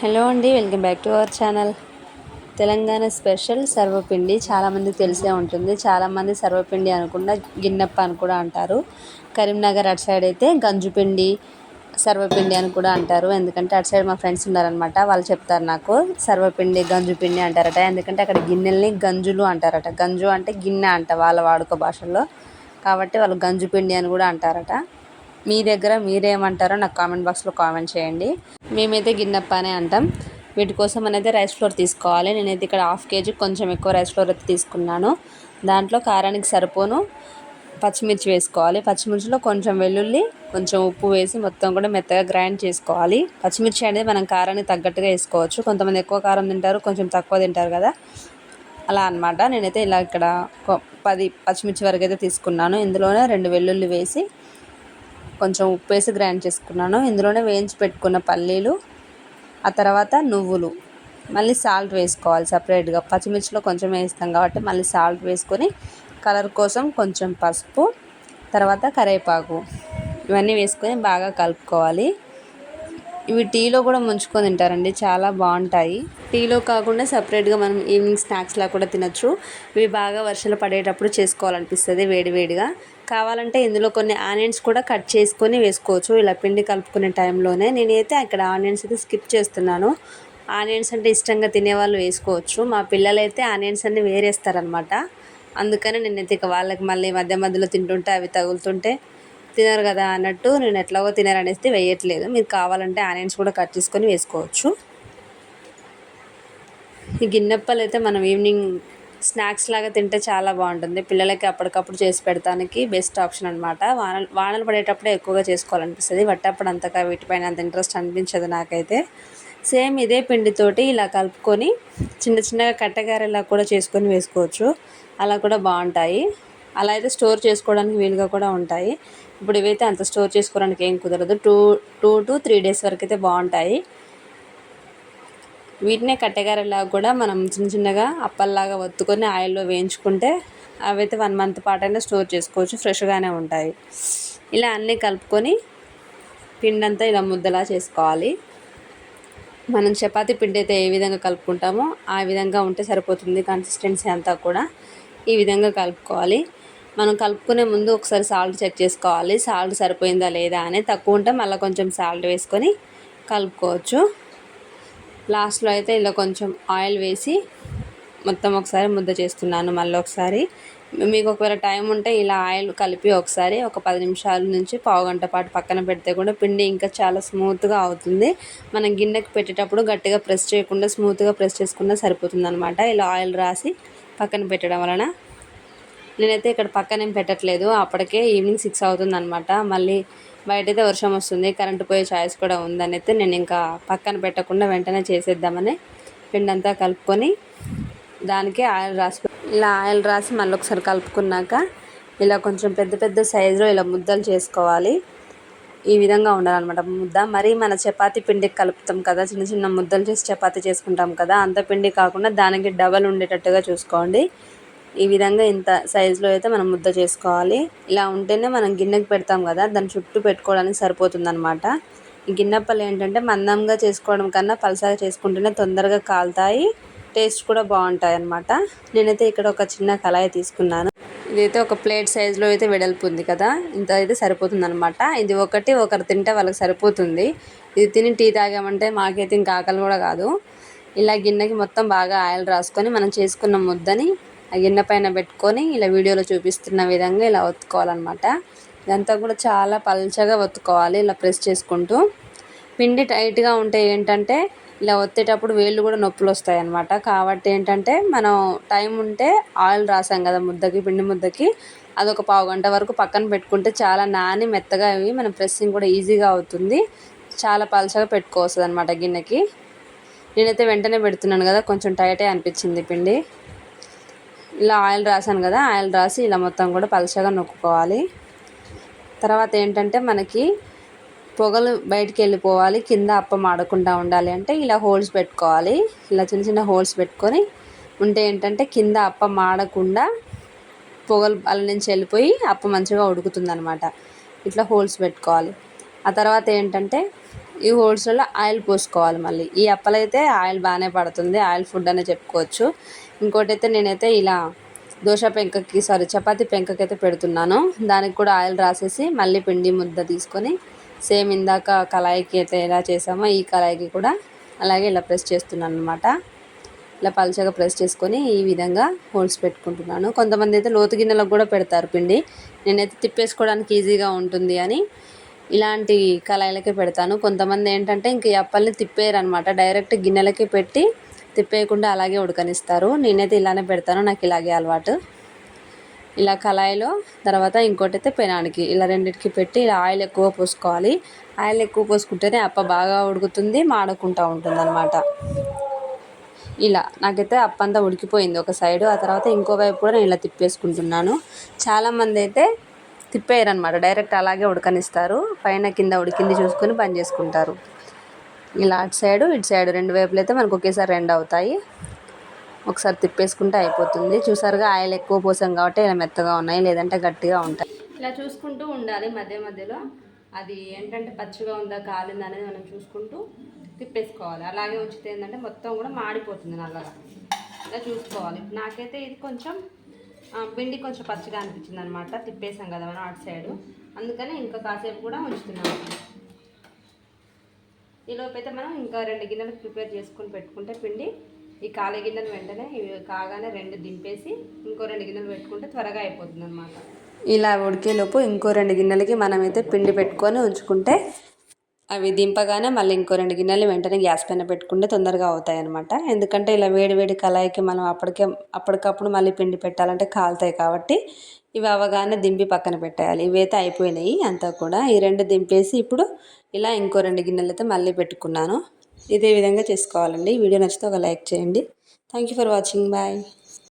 Hello అండి welcome back to our channel. Telangana special సర్వపిండి చాలామందికి తెలిసే ఉంటుంది. చాలామంది సర్వపిండి అనకుండా గిన్నెప్ప అని కూడా అంటారు. కరీంనగర్ అటు సైడ్ అయితే గంజుపిండి సర్వపిండి అని కూడా అంటారు. ఎందుకంటే అటు సైడ్ మా ఫ్రెండ్స్ ఉన్నారనమాట వాళ్ళు చెప్తారు నాకు సర్వపిండి గంజుపిండి అంటారట. ఎందుకంటే అక్కడ గిన్నెల్ని గంజులు అంటారట. గంజు అంటే గిన్నె అంట వాళ్ళ వాడుక భాషలో కాబట్టి వాళ్ళు గంజుపిండి అని కూడా అంటారట. మీ దగ్గర మీరేమంటారో నాకు కామెంట్ బాక్స్లో కామెంట్ చేయండి. మేమైతే గిన్నెప్ప అనే అంటాం. వీటి కోసం అనేది రైస్ ఫ్లోర్ తీసుకోవాలి. నేనైతే ఇక్కడ హాఫ్ కేజీ కొంచెం ఎక్కువ రైస్ ఫ్లోర్ అయితే తీసుకున్నాను. దాంట్లో కారానికి సరిపోను. పచ్చిమిర్చి వేసుకోవాలి. పచ్చిమిర్చిలో కొంచెం వెల్లుల్లి కొంచెం ఉప్పు వేసి మొత్తం కూడా మెత్తగా గ్రైండ్ చేసుకోవాలి. పచ్చిమిర్చి అనేది మనం కారానికి తగ్గట్టుగా వేసుకోవచ్చు. కొంతమంది ఎక్కువ కారం తింటారు కొంచెం తక్కువ తింటారు కదా. అలా అనమాట నేనైతే ఇలా ఇక్కడ పది పచ్చిమిర్చి వరకు అయితే తీసుకున్నాను. ఇందులోనే రెండు వెల్లుల్లి వేసి కొంచెం ఉప్పు వేసి గ్రైండ్ చేసుకున్నాను. ఇందులోనే వేయించి పెట్టుకున్న పల్లీలు ఆ తర్వాత నువ్వులు. మళ్ళీ సాల్ట్ వేసుకోవాలి సపరేట్గా. పచ్చిమిర్చిలో కొంచెం వేస్తాం కాబట్టి మళ్ళీ సాల్ట్ వేసుకొని కలర్ కోసం కొంచెం పసుపు తర్వాత కరివేపాకు. ఇవన్నీ వేసుకొని బాగా కలుపుకోవాలి. ఇవి టీలో కూడా ముంచుకొని తింటారండి. చాలా బాగుంటాయి. టీలో కాకుండా సపరేట్గా మనం ఈవినింగ్ స్నాక్స్లా కూడా తినచ్చు. ఇవి బాగా వర్షాలు పడేటప్పుడు చేసుకోవాలనిపిస్తుంది వేడివేడిగా. కావాలంటే ఇందులో కొన్ని ఆనియన్స్ కూడా కట్ చేసుకొని వేసుకోవచ్చు. ఇలా పిండి కలుపుకునే టైంలోనే నేనైతే అక్కడ ఆనియన్స్ అయితే స్కిప్ చేస్తున్నాను. ఆనియన్స్ అంటే ఇష్టంగా తినేవాళ్ళు వేసుకోవచ్చు. మా పిల్లలైతే ఆనియన్స్ అన్ని వేరేస్తారనమాట అందుకని నేనైతే ఇక వాళ్ళకి మళ్ళీ మధ్య మధ్యలో తింటుంటే అవి తగులుతుంటే తినరు కదా అన్నట్టు నేను ఎట్లాగో తినరనేసి వేయట్లేదు. మీరు కావాలంటే ఆనియన్స్ కూడా కట్ చేసుకొని వేసుకోవచ్చు. ఈ గిన్నెప్పలు అయితే మనం ఈవినింగ్ స్నాక్స్ లాగా తింటే చాలా బాగుంటుంది. పిల్లలకి అప్పటికప్పుడు చేసి పెడతానికి బెస్ట్ ఆప్షన్ అనమాట వానలు వానలు పడేటప్పుడే ఎక్కువగా చేసుకోవాలనిపిస్తుంది. వట్టప్పుడు అంతగా వీటిపైన అంత ఇంట్రెస్ట్ అనిపించదు నాకైతే. సేమ్ ఇదే పిండితోటి ఇలా కలుపుకొని చిన్న చిన్నగా కట్టగారెలా కూడా చేసుకొని వేసుకోవచ్చు. అలా కూడా బాగుంటాయి. అలా అయితే స్టోర్ చేసుకోవడానికి వీలుగా కూడా ఉంటాయి. ఇప్పుడు ఇవైతే అంత స్టోర్ చేసుకోవడానికి ఏం కుదరదు. Two two to three days వరకు అయితే బాగుంటాయి. వీటినే కట్టెగారెలాగా కూడా మనం చిన్న చిన్నగా అప్పల్లాగా ఒత్తుకొని ఆయిల్లో వేయించుకుంటే అవైతే వన్ మంత్ పాటైనా స్టోర్ చేసుకోవచ్చు ఫ్రెష్గానే ఉంటాయి. ఇలా అన్నీ కలుపుకొని పిండంతా ఇలా ముద్దలా చేసుకోవాలి. మనం చపాతి పిండి అయితే ఏ విధంగా కలుపుకుంటామో ఆ విధంగా ఉంటే సరిపోతుంది కన్సిస్టెన్సీ అంతా కూడా. ఈ విధంగా కలుపుకోవాలి. మనం కలుపుకునే ముందు ఒకసారి సాల్ట్ చెక్ చేసుకోవాలి. సాల్ట్ సరిపోయిందా లేదా అని తక్కువ ఉంటే మళ్ళీ కొంచెం సాల్ట్ వేసుకొని కలుపుకోవచ్చు. లాస్ట్లో అయితే ఇలా కొంచెం ఆయిల్ వేసి మొత్తం ఒకసారి ముద్ద చేస్తున్నాను మళ్ళీ ఒకసారి. మీకు ఒకవేళ టైం ఉంటే ఇలా ఆయిల్ కలిపి ఒకసారి ఒక పది నిమిషాల నుంచి పావు గంట పాటు పక్కన పెడితే కూడా పిండి ఇంకా చాలా స్మూత్గా అవుతుంది. మనం గిన్నెకి పెట్టేటప్పుడు గట్టిగా ప్రెస్ చేయకుండా స్మూత్గా ప్రెస్ చేసుకున్నా సరిపోతుంది అనమాట ఇలా ఆయిల్ రాసి పక్కన పెట్టడం వలన నేనైతే ఇక్కడ పక్కన ఏం పెట్టట్లేదు. అప్పటికే ఈవినింగ్ సిక్స్ అవుతుంది అనమాట మళ్ళీ బయటైతే వర్షం వస్తుంది కరెంటు పోయే ఛాయిస్ కూడా ఉందని అయితే నేను ఇంకా పక్కన పెట్టకుండా వెంటనే చేసేద్దామని పిండి అంతా కలుపుకొని దానికి ఆయిల్ రాసి ఇలా ఆయిల్ రాసి మళ్ళీ ఒకసారి కలుపుకున్నాక ఇలా కొంచెం పెద్ద పెద్ద సైజులో ఇలా ముద్దలు చేసుకోవాలి. ఈ విధంగా ఉండాలన్నమాట ముద్ద. మరి మన చపాతీ పిండికి కలుపుతాం కదా చిన్న చిన్న ముద్దలు చేసి చపాతీ చేసుకుంటాం కదా అంత పిండి కాకుండా దానికి డబల్ ఉండేటట్టుగా చూసుకోండి. ఈ విధంగా ఇంత సైజులో అయితే మనం ముద్ద చేసుకోవాలి. ఇలా ఉంటేనే మనం గిన్నెకి పెడతాం కదా దాని చుట్టూ పెట్టుకోవడానికి సరిపోతుంది అనమాట గిన్నెప్పలు ఏంటంటే మందంగా చేసుకోవడం కన్నా పలసగా చేసుకుంటేనే తొందరగా కాలుతాయి. టేస్ట్ కూడా బాగుంటాయి అనమాట నేనైతే ఇక్కడ ఒక చిన్న కళాయి తీసుకున్నాను. ఇదైతే ఒక ప్లేట్ సైజులో అయితే వెడల్పు ఉంది కదా ఇంత అయితే సరిపోతుంది అనమాట ఇది ఒకటి ఒకరు తింటే వాళ్ళకి సరిపోతుంది. ఇది తిని టీ తాగామంటే మాకైతే ఇంకా ఆకలి కూడా కాదు. ఇలా గిన్నెకి మొత్తం బాగా ఆయిల్ రాసుకొని మనం చేసుకున్న ముద్దని గిన్నె పైన పెట్టుకొని ఇలా వీడియోలో చూపిస్తున్న విధంగా ఇలా ఒత్తుకోవాలన్నమాట. ఇదంతా కూడా చాలా పల్చగా ఒత్తుకోవాలి ఇలా ప్రెస్ చేసుకుంటూ. పిండి టైట్గా ఉంటే ఏంటంటే ఇలా ఒత్తేటప్పుడు వేళ్ళు కూడా నొప్పులు వస్తాయి అనమాట కాబట్టి ఏంటంటే మనం టైం ఉంటే ఆయిల్ రాసాం కదా ముద్దకి పిండి ముద్దకి. అదొక పావు గంట వరకు పక్కన పెట్టుకుంటే చాలా నాని మెత్తగా అవి మన ప్రెస్సింగ్ కూడా ఈజీగా అవుతుంది. చాలా పలచగా పెట్టుకోవచ్చు అనమాట గిన్నెకి. నేనైతే వెంటనే పెడుతున్నాను కదా కొంచెం టైటే అనిపించింది పిండి. ఇలా ఆయిల్ రాసాను కదా ఆయిల్ రాసి ఇలా మొత్తం కూడా పలచగా నొక్కుకోవాలి. తర్వాత ఏంటంటే మనకి పొగలు బయటికి వెళ్ళిపోవాలి కింద అప్పం ఆడకుండా ఉండాలి అంటే ఇలా హోల్స్ పెట్టుకోవాలి. ఇలా చిన్న చిన్న హోల్స్ పెట్టుకొని ఉంటే ఏంటంటే కింద అప్పం ఆడకుండా పొగలు అల్ల నుంచి వెళ్ళిపోయి అప్ప మంచిగా ఉడుకుతుంది అనమాట ఇట్లా హోల్స్ పెట్టుకోవాలి. ఆ తర్వాత ఏంటంటే ఈ హోల్స్లో ఆయిల్ పోసుకోవాలి మళ్ళీ. ఈ అప్పలైతే ఆయిల్ బాగానే పడుతుంది. ఆయిల్ ఫుడ్ అనే చెప్పుకోవచ్చు. ఇంకోటి అయితే నేనైతే ఇలా దోశ పెంకకి సారీ చపాతి పెంకకి అయితే పెడుతున్నాను. దానికి కూడా ఆయిల్ రాసేసి మళ్ళీ పిండి ముద్ద తీసుకొని సేమ్ ఇందాక కళాయికి అయితే ఎలా చేసామో ఈ కళాయికి కూడా అలాగే ఇలా ప్రెస్ చేస్తున్నాను అనమాట ఇలా పలుచగా ప్రెస్ చేసుకొని ఈ విధంగా హోల్స్ పెట్టుకుంటున్నాను. కొంతమంది అయితే లోతు గిన్నెలకు కూడా పెడతారు పిండి. నేనైతే తిప్పేసుకోవడానికి ఈజీగా ఉంటుంది అని ఇలాంటి కళాయిలకే పెడతాను. కొంతమంది ఏంటంటే ఇంక అప్పల్ని తిప్పేయరు అనమాట డైరెక్ట్ గిన్నెలకి పెట్టి తిప్పేయకుండా అలాగే ఉడకనిస్తారు. నేనైతే ఇలానే పెడతాను. నాకు ఇలాగే అలవాటు. ఇలా కళాయిలో తర్వాత ఇంకోటి అయితే పెనానికి. ఇలా రెండింటికి పెట్టి ఇలా ఆయిల్ ఎక్కువ పోసుకోవాలి. ఆయిల్ ఎక్కువ పోసుకుంటేనే అప్ప బాగా ఉడుకుతుంది మాడకుండా ఉంటుంది అనమాట ఇలా నాకైతే అప్ప అంతా ఉడికిపోయింది ఒక సైడు. ఆ తర్వాత ఇంకో వైపు కూడా నేను ఇలా తిప్పేసుకుంటున్నాను. చాలామంది అయితే తిప్పేయరు అనమాట డైరెక్ట్ అలాగే ఉడకనిస్తారు. పైన కింద ఉడికింది చూసుకొని బంద్ చేసుకుంటారు. ఇలా అటు సైడు ఇటు సైడు రెండు వైపులు అయితే మనకు ఒకేసారి రెండు అవుతాయి. ఒకసారి తిప్పేసుకుంటే అయిపోతుంది. చూసారుగా ఆయిల్ ఎక్కువ పోసాం కాబట్టి ఇలా మెత్తగా ఉన్నాయి లేదంటే గట్టిగా ఉంటాయి. ఇలా చూసుకుంటూ ఉండాలి మధ్య మధ్యలో. అది ఏంటంటే పచ్చిగా ఉందా కాలిందా అనేది మనం చూసుకుంటూ తిప్పేసుకోవాలి. అలాగే ఉంచితే ఏంటంటే మొత్తం కూడా మాడిపోతుంది నల్లగా. ఇలా చూసుకోవాలి. నాకైతే ఇది కొంచెం పిండి కొంచెం పచ్చిగా అనిపించింది అనమాట తిప్పేసాం కదా మనం అటు సైడు. అందుకని ఇంకా కాసేపు కూడా ఉంచుతున్నాం. ఈలోపు అయితే మనం ఇంకా రెండు గిన్నెలు ప్రిపేర్ చేసుకుని పెట్టుకుంటే పిండి ఈ ఖాళీ గిన్నెలు వెంటనే ఇవి కాగానే రెండు దింపేసి ఇంకో రెండు గిన్నెలు పెట్టుకుంటే త్వరగా అయిపోతుంది అనమాట ఇలా ఉడికేలోపు ఇంకో రెండు గిన్నెలకి మనమైతే పిండి పెట్టుకొని ఉంచుకుంటే అవి దింపగానే మళ్ళీ ఇంకో రెండు గిన్నెలు వెంటనే గ్యాస్ పైన పెట్టుకుంటే తొందరగా అవుతాయి అనమాట ఎందుకంటే ఇలా వేడి వేడి కళాయికి మనం అప్పటికే అప్పటికప్పుడు మళ్ళీ పిండి పెట్టాలంటే కాలుతాయి కాబట్టి ఇవి అవగానే దింపి పక్కన పెట్టేయాలి. ఇవైతే అయిపోయినాయి అంతా కూడా. ఈ రెండు దింపేసి ఇప్పుడు ఇలా ఇంకో రెండు గిన్నెలు అయితే మళ్ళీ పెట్టుకున్నాను. ఇదే విధంగా చేసుకోవాలండి. వీడియో నచ్చితే ఒక లైక్ చేయండి. Thank you for watching bye